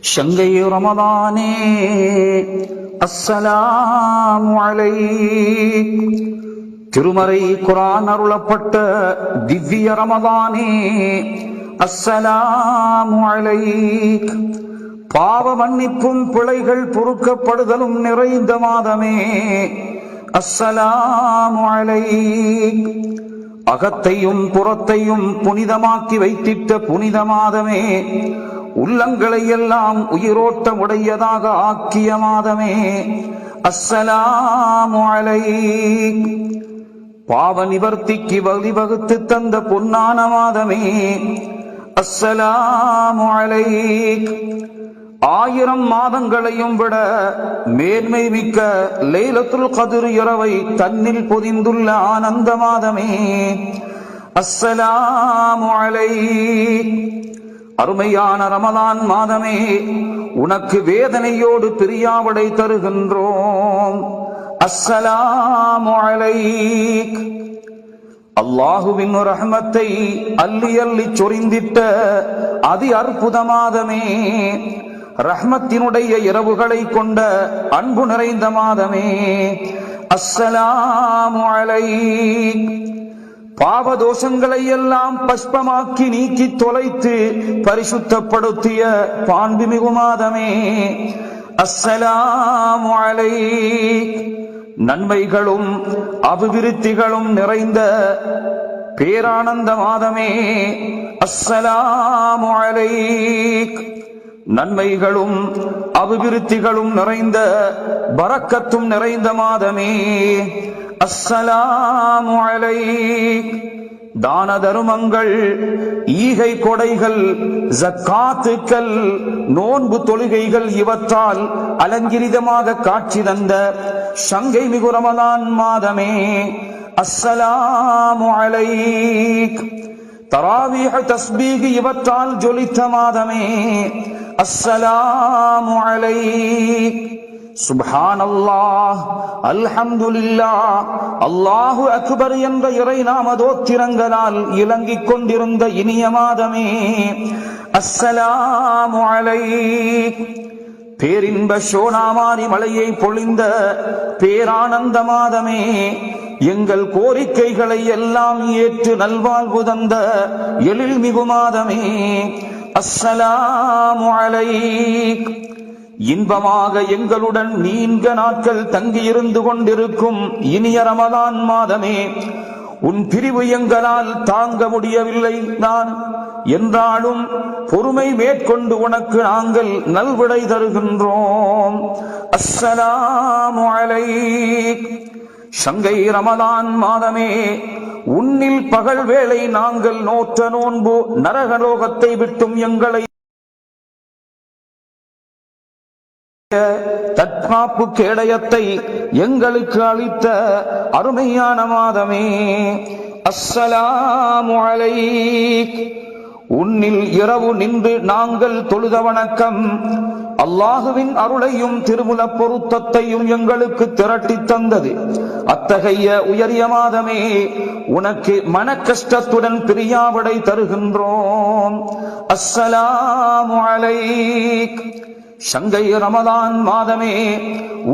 சங்கை ரமதானே. அஸ்ஸலாமு அலைக். திருமறை குரான் அருளப்பட்ட திவ்ய ரமதானே. அஸ்ஸலாமு அலைக். பாவ மன்னிப்பும் பிழைகள் பொறுக்கப்படுதலும் நிறைந்த மாதமே. அஸ்ஸலாமு அலைக். அகத்தையும் புறத்தையும் புனிதமாக்கி வைத்திட்ட புனித மாதமே. உள்ளங்களை எல்லாம் உயிரோட்டமுடையதாக ஆக்கிய மாதமே. அஸ்ஸலாம் பாவ நிவர்த்திக்கு வழிவகுத்து தந்த பொன்னான மாதமே. அஸ்ஸலாம் ஆயிரம் மாதங்களையும் விட மேன்மை மிக்க லைலத்துல் கதிர் இரவை தன்னில் பொதிந்துள்ள ஆனந்த மாதமே. அஸ்ஸலாம் அலைக். அருமையான ரமலான் மாதமே உனக்கு வேதனையோடு பிரியாவடை தருகின்றோம். அஸ்ஸலாமு அலைக். அல்லாஹுவின் ரஹமத்தை அள்ளி அள்ளி சொரிந்திட்ட அதி அற்புத மாதமே ரஹ்மத்தினுடைய இரவுகளை கொண்ட அன்பு நிறைந்த மாதமே. அஸ்ஸலாமு அலைக். பாவதோஷங்களை எல்லாம் பஷ்பமாக்கி நீக்கி தொலைத்து பரிசுத்தப்படுத்திய பாண்பு மாதமே அஸ்ஸலாம் அலைக். நன்மைகளும் அபிவிருத்திகளும் நிறைந்த பேரானந்த மாதமே. அஸ்ஸலாம் அலைக். நன்மைகளும் அபிவிருத்திகளும் நிறைந்த பறக்கத்தும் நிறைந்த மாதமே. அஸ்ஸலாமு அலைக். தான தருமங்கள் ஈகை கொடைகள் ஜக்காத்துக்கள் நோன்பு தொழுகைகள் இவற்றால் அலங்கிரிதமாக காட்சி தந்த சங்கை மிகுரமதான் மாதமே. அஸ்ஸலாமு அலைக். தராவீஹ தஸ்பீக் இவற்றால் ஜொலித்த மாதமே. அஸ்ஸலாமு அலைக். சுப்ஹான் அல்லாஹ் அல்லாஹு அக்பர் என்ற இறை நாமதோத்திரங்களால் இலங்கிக் கொண்டிருந்த இனிய மாதமே. அஸ்ஸலாமு அலைக். பேரின்ப சோனாமாரி மலையை பொழிந்த பேரானந்த மாதமே. எங்கள் கோரிக்கைகளை எல்லாம் ஏற்று நல்வாழ்வு தந்த எழில் மிகு மாதமே. அஸ்ஸலாமு அலைக். இன்பமாக எங்களுடன் நீண்ட நாட்கள் தங்கியிருந்து கொண்டிருக்கும் இனிய ரமதான் மாதமே உன் பிரிவு எங்களால் தாங்க முடியவில்லை நான். என்றாலும் பொறுமை மேற்கொண்டு உனக்கு நாங்கள் நல்விடை தருகின்றோம். அஸ்ஸலாமு அலைக். சங்கை ரமதான் மாதமே உன்னில் பகல் வேளை நாங்கள் நோற்ற நோன்பு நரகலோகத்தை விட்டும் எங்களை தற்காப்பு கேடயத்தை எங்களுக்கு அளித்த அருமையான மாதமே. அஸ்ஸலாமு அலைக். உன்னில் இரவு நின்று நாங்கள் தொழுத வணக்கம். அல்லாஹுவின் அருளையும் திருமுல பொருத்தத்தையும் எங்களுக்கு திரட்டி தந்தது. அத்தகைய உயரிய மாதமே உனக்கு மன கஷ்டத்துடன் பிரியாவிடை தருகின்றோம். அஸ்ஸலாமு அலைக். சங்கை ரமதான் மாதமே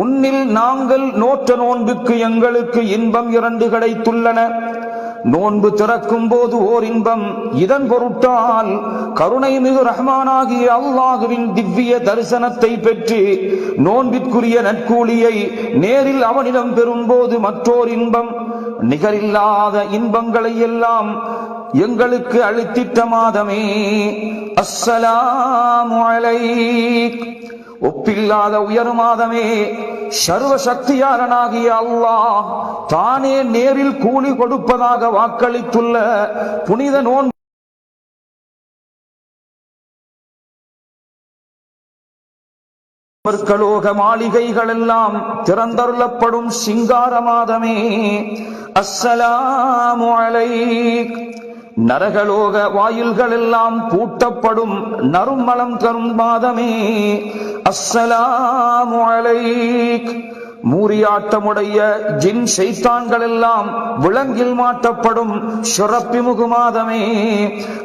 உன்னில் நாங்கள் நோற்ற நோன்புக்கு எங்களுக்கு இன்பம் இரண்டு கிடைத்துள்ளன. நோன்பு திறக்கும் போது ஓர் இன்பம் இதன் பொருட்டால் கருணை மிகு ரஹ்மானாகிய அல்லாஹுவின் திவ்ய தரிசனத்தை பெற்று நோன்பிற்குரிய நற்கூலியை நேரில் அவனிடம் பெறும்போது மற்றோர் இன்பம் நிகரில்லாத இன்பங்களை எல்லாம் எங்களுக்கு அளித்திட்ட மாதமே. அஸ்ஸலாமு அலைக். ஒப்பில்லாத உயர் மாதமே சர்வ சக்தியாரனாகிய அல்லாஹ் தானே நேரில் கூலி கொடுப்பதாக வாக்களித்துள்ள புனித நோன் கலோக மாளிகைகள் எல்லாம் திறந்தருளப்படும் சிங்கார மாதமே. அஸ்ஸலாமு அலைக். நரகலோக வாயில்கள் எல்லாம் பூட்டப்படும் நறுமலம் தரும் மாதமே அஸ்ஸலாமு அலைக். மூரியாட்டமுடைய ஜின் செய்தான்கள் எல்லாம் விலங்கில் மாட்டப்படும் சுரப்பி முகுமாதமே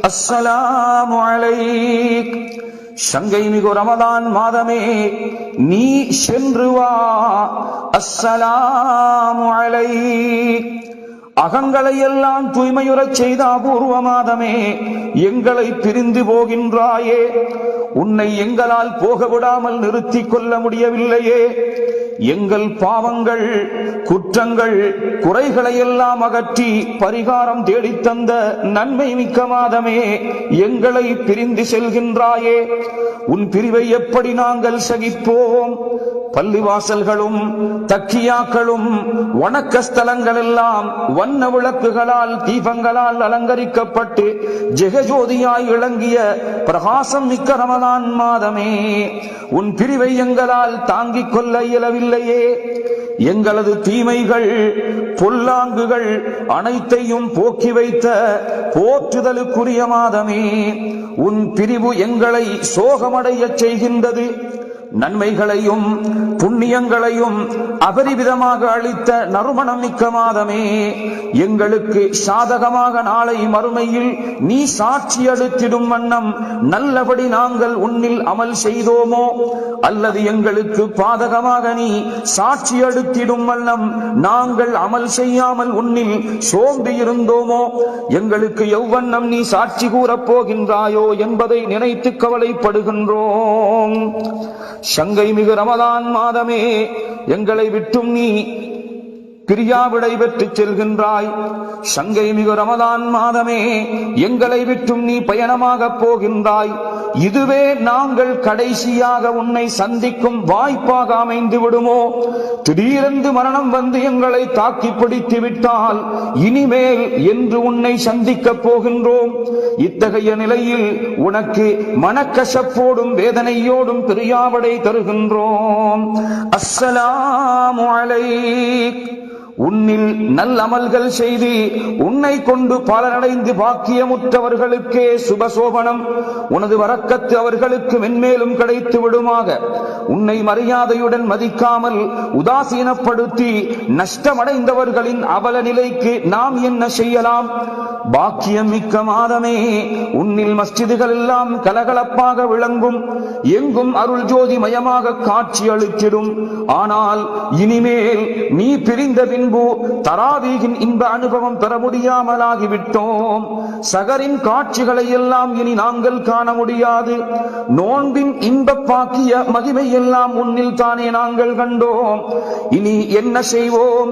அஸ்ஸலாமு அலைக். சங்கை மிகு ரமதான் மாதமே. நீ சென்று வா. அஸ்ஸலாமு அலைக். அகங்களை எல்லாம் தூய்மையுறச் செய்த அபூர்வ மாதமே எங்களை பிரிந்து போகின்றாயே. உன்னை எங்களால் போக விடாமல் நிறுத்திக் கொள்ள முடியவில்லையே. எங்கள் பாவங்கள் குற்றங்கள் குறைகளை எல்லாம் அகற்றி பரிகாரம் தேடித்தந்த நன்மை மிக்க மாதமே எங்களை பிரிந்து செல்கின்றாயே. உன் பிரிவை எப்படி நாங்கள் சகிப்போம்? பள்ளிவாசல்களும் தக்கியாக்களும் வணக்க ஸ்தலங்கள் எல்லாம் வண்ண விளக்குகளால் தீபங்களால் அலங்கரிக்கப்பட்டு ஜெகஜோதியாய் இளங்கிய பிரகாசம் மிக்க ரமதான் மாதமே. உன் பிரிவை எங்களால் தாங்கிக் கொள்ள இல்லையே. எங்களது தீமைகள் பொல்லாங்குகள் அனைத்தையும் போக்கி வைத்த போற்றுதலுக்குரிய மாதமே உன் பிரிவு எங்களை சோகமடையச் செய்கின்றது. நன்மைகளையும் புண்ணியங்களையும் அபரிவிதமாக அளித்த நறுமணம் மிக்க மாதமே. எங்களுக்கு சாதகமாக நாளை மறுமையில் நீ சாட்சி அளித்திடும் வண்ணம் நல்லபடி நாங்கள் உன்னில் அமல் செய்தோமோ? அல்லது எங்களுக்கு பாதகமாக நீ சாட்சி அளித்திடும் வண்ணம் நாங்கள் அமல் செய்யாமல் உன்னில் சோம்பி இருந்தோமோ? எங்களுக்கு எவ்வண்ணம் நீ சாட்சி கூறப் போகின்றாயோ என்பதை நினைத்து கவலைப்படுகின்றோம். சங்கை மிகு ரமதான் மாதமே எங்களை விட்டும் நீ பிரியாவிடை பெற்று செல்கின்றாய். சங்கை மிகு ரமதான் மாதமே எங்களை விட்டும் நீ பயணமாகப் போகின்றாய். இதுவே நாங்கள் கடைசியாக உன்னை சந்திக்கும் வாய்ப்பாக அமைந்து விடுமோ? திடீரென்று மரணம் வந்து எங்களை தாக்கி பிடித்து விட்டால் இனிமேல் என்று உன்னை சந்திக்கப் போகின்றோம். இத்தகைய நிலையில் உனக்கு மனக்கசப்போடும் வேதனையோடும் பிரியாவடை தருகின்றோம். அஸ்ஸலாமு அலைக் உன்னில் நல்லமல்கள் செய்து உன்னை கொண்டு பலனடைந்து பாக்கியமுற்றவர்களுக்கே சுபசோபனம். உனது வரக்கத்து அவர்களுக்கு மென்மேலும் கிடைத்து விடுமாக உன்னை மரியாதையுடன் மதிக்காமல் உதாசீனப்படுத்தி நஷ்டமடைந்தவர்களின் அவல நிலைக்கு நாம் என்ன செய்யலாம்? பாக்கியம் மிக்க மாதமே உன்னில் மஸ்ஜிதுகள் எல்லாம் கலகலப்பாக விளங்கும். எங்கும் அருள் ஜோதி மயமாக காட்சி அளித்திடும். ஆனால் இனிமேல் நீ பிரிந்த பின்பு தராவீகின் இன்ப அனுபவம் பெற முடியாமலாகிவிட்டோம். சகரின் காட்சிகளை எல்லாம் இனி நாங்கள் காண முடியாது. நோன்பின் இன்ப பாக்கிய மகிமை எல்லாம் உன்னில் தானே நாங்கள் கண்டோம். இனி என்ன செய்வோம்?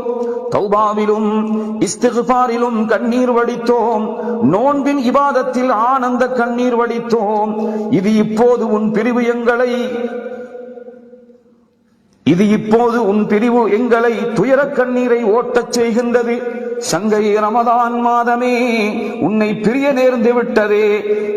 தௌபாவிலும் இஸ்திகுபாரிலும் கண்ணீர் வடித்தோம். நோன்பின் இபாதத்தில் ஆனந்த கண்ணீர் வடித்தோம். இது இப்போது உன் பிரிவு எங்களை இது இப்போது உன் பிரிவு எங்களை துயரக் கண்ணீரை ஓட்டச் செய்கின்றது. சங்கை ரமதான் மாதமே உன்னை பிரிய நேர்ந்து விட்டதே.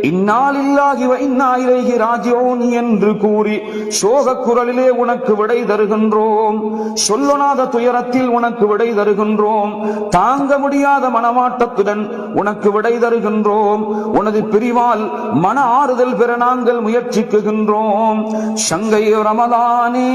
இந்நாளில்லாகி இந்நாயிலேகி ராஜோன் என்று கூறி சோக குரலிலே உனக்கு விடை தருகின்றோம். சொல்லொணாத துயரத்தில் உனக்கு விடை தருகின்றோம். தாங்க முடியாத மனமாட்டத்துடன் உனக்கு விடை தருகின்றோம். உனது பிரிவால் மன ஆறுதல் பெற நாங்கள் முயற்சிக்குகின்றோம். சங்கை ரமதானே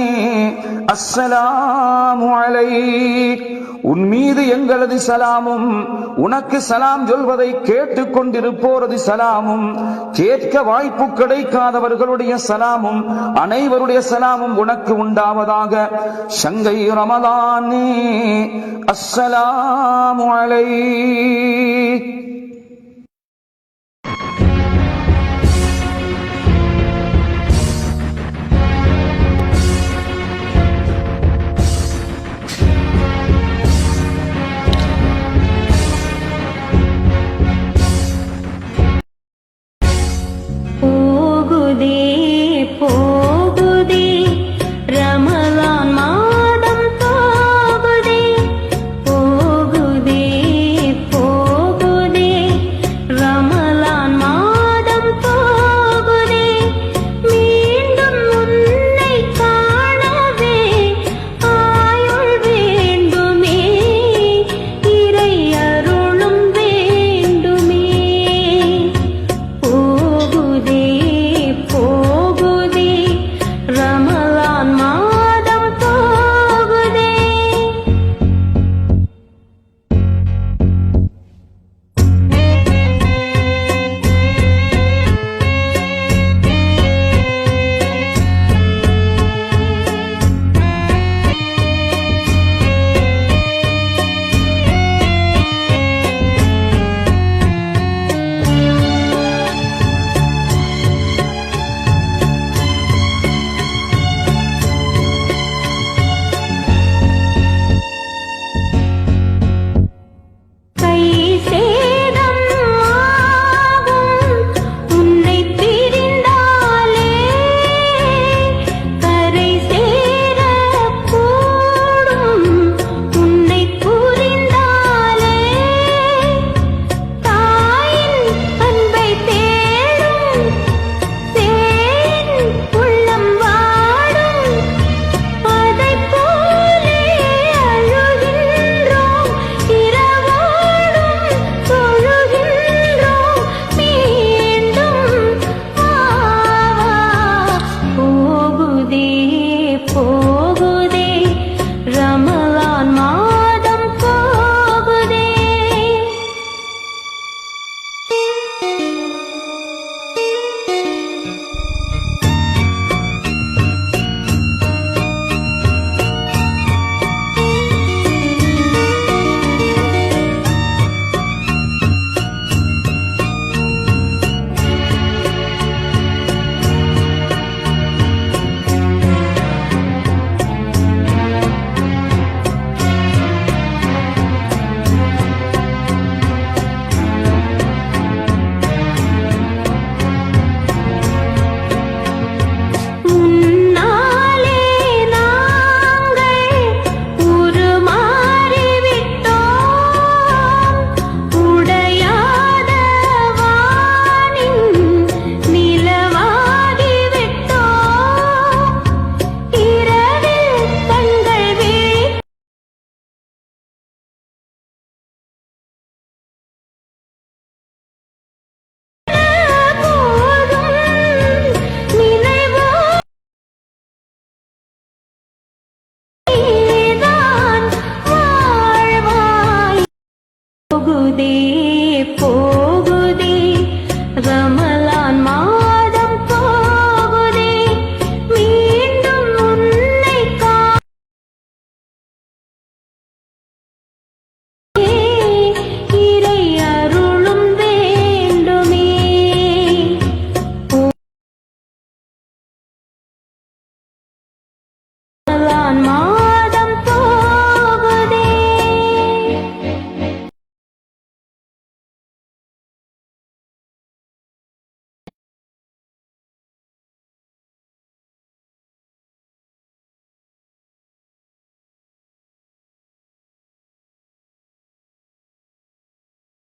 அஸ்ஸலாமு அலைக். உன் மீது எங்களது சலாமும் உனக்கு சலாம் சொல்வதை கேட்டுக் கொண்டிருப்போரது சலாமும் கேட்க வாய்ப்பு கிடைக்காதவர்களுடைய சலாமும் அனைவருடைய சலாமும் உனக்கு உண்டாவதாக. சங்கை ரமதானே அஸ்ஸலாமு அலை